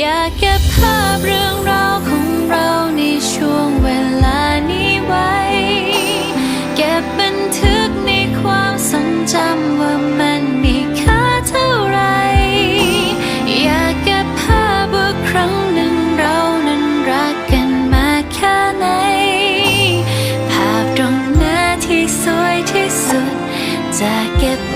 อยากเก็บภาพเรื่องราวของเราในช่วงเวลานี้ไว้ เก็บบันทึกในความทรงจำว่ามันมีค่าเท่าไร อยากเก็บภาพว่าครั้งหนึ่งเรานั้นรักกันมาแค่ไหน ภาพตรงหน้าที่สวยที่สุดจะเก็บ